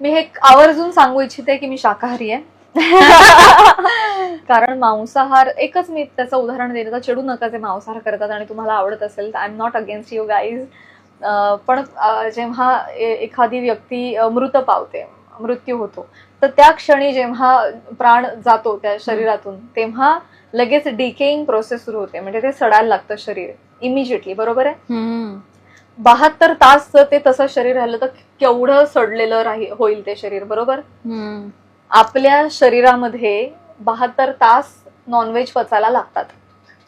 मी हे आवर्जून सांगू इच्छिते की मी शाकाहारी आहे. कारण मांसाहार एकच मी त्याचं उदाहरण देते तर चिडू नका जे मांसाहार करतात आणि तुम्हाला आवडत असेल. I am not against you guys पण जेव्हा एखादी व्यक्ती मृत पावते मृत्यू होतो तर त्या क्षणी जेव्हा प्राण जातो त्या शरीरातून तेव्हा लगेच डिकेईंग प्रोसेस सुरू होते. म्हणजे ते सडायला लागतं शरीर इमिजिएटली बरोबर आहे? बहात्तर तास जर ते तसं शरीर राहिलं तर केवढं सडलेलं राही होईल ते शरीर बरोबर? आपल्या शरीरामध्ये बहात्तर तास नॉनव्हेज पचायला लागतात.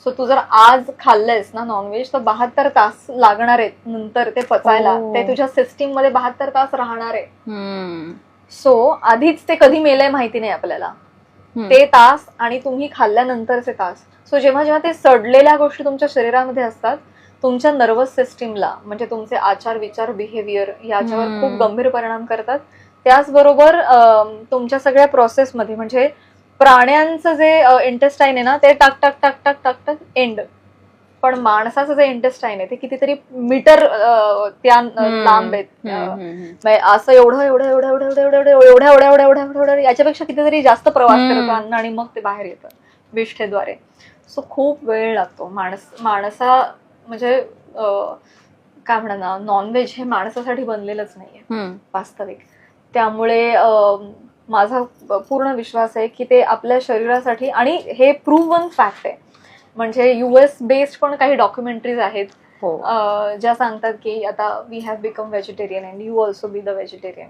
सो तू जर आज खाल्लंयस ना नॉनव्हेज तर बहात्तर तास लागणार आहेत नंतर ते पचायला. हो. ते तुझ्या सिस्टीममध्ये बहात्तर तास राहणार आहे. सो आधीच ते कधी मेलंय माहिती नाही आपल्याला. ते तास आणि तुम्ही खाल्ल्यानंतरचे तास. सो जेव्हा जेव्हा ते सडलेल्या गोष्टी तुमच्या शरीरामध्ये असतात तुमच्या नर्वस सिस्टीमला म्हणजे तुमचे आचार विचार बिहेवियर याच्यावर खूप गंभीर परिणाम करतात त्याचबरोबर तुमच्या सगळ्या प्रोसेसमध्ये म्हणजे प्राण्यांचं जे इंटेस्टाईन आहे ना ते टाक टाक टाक टाक टाक टाक एंड पण माणसाचं जे इंटेस्टाईन आहे ते कितीतरी मीटर त्या लांब आहेत असं एवढं एवढं एवढं एवढं एवढं एवढं एवढ्या एवढ्या एवढ्या एवढ्या एवढ्या याच्यापेक्षा कितीतरी जास्त प्रवास करतो अन्न आणि मग ते बाहेर येतं विष्ठेद्वारे सो खूप वेळ लागतो माणस माणसा म्हणजे काय म्हणा ना नॉनव्हेज हे माणसासाठी बनलेलंच नाहीये. वास्तविक. त्यामुळे माझा पूर्ण विश्वास आहे की ते आपल्या शरीरासाठी आणि हे प्रूव्हन फॅक्ट आहे. म्हणजे युएस बेस्ड पण काही डॉक्युमेंटरीज आहेत. हो. ज्या सांगतात की आता we have become vegetarian and you also be the vegetarian